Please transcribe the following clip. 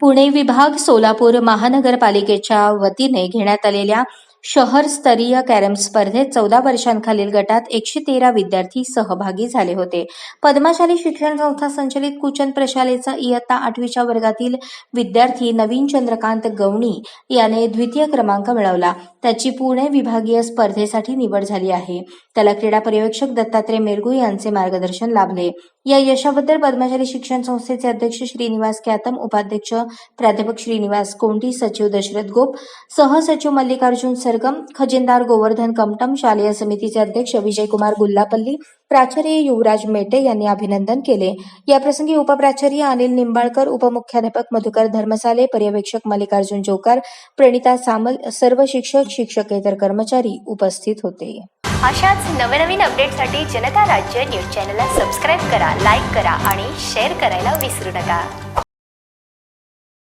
पुणे विभाग सोलापूर महानगरपालिकेच्या वतीने घेण्यात आलेल्या शहरस्तरीय कॅरम स्पर्धेत चौदा वर्षांखालील गटात एकशे तेरा विद्यार्थी सहभागी झाले होते. पद्माशाली शिक्षण संस्था संचलित कुचन प्रशालेचा इयत्ता आठवीच्या वर्गातील विद्यार्थी नवीन चंद्रकांत गवणी याने द्वितीय क्रमांक मिळवला. त्याची पुणे विभागीय स्पर्धेसाठी निवड झाली आहे. त्याला क्रीडा पर्यवेक्षक दत्तात्रय मेरगू यांचे मार्गदर्शन लाभले. या यशाबद्दल पद्मशाली शिक्षण संस्थेचे अध्यक्ष श्रीनिवास क्यातम उपाध्यक्ष प्राध्यापक श्रीनिवास कोंडी सचिव दशरथ गोप सहसचिव मल्लिकार्जुन निसर्ग खजिनदार गोवर्धन कमटम शालेय समितीचे अध्यक्ष विजयकुमार गुल्लापल्ली प्राचार्य युवराज मेटे यांनी अभिनंदन केले. याप्रसंगी उपप्राचार्य अनिल निंबाळकर उपमुख्याध्यापक मधुकर धर्मसाले पर्यवेक्षक मल्लिकार्जुन जोकार प्रणिता सामल सर्व शिक्षक शिक्षकेतर कर्मचारी उपस्थित होते. अशाच नवनवीन अपडेटसाठी जनता राज्य न्यूज चॅनलला सबस्क्राईब करा लाईक करा आणि शेअर करायला विसरू नका.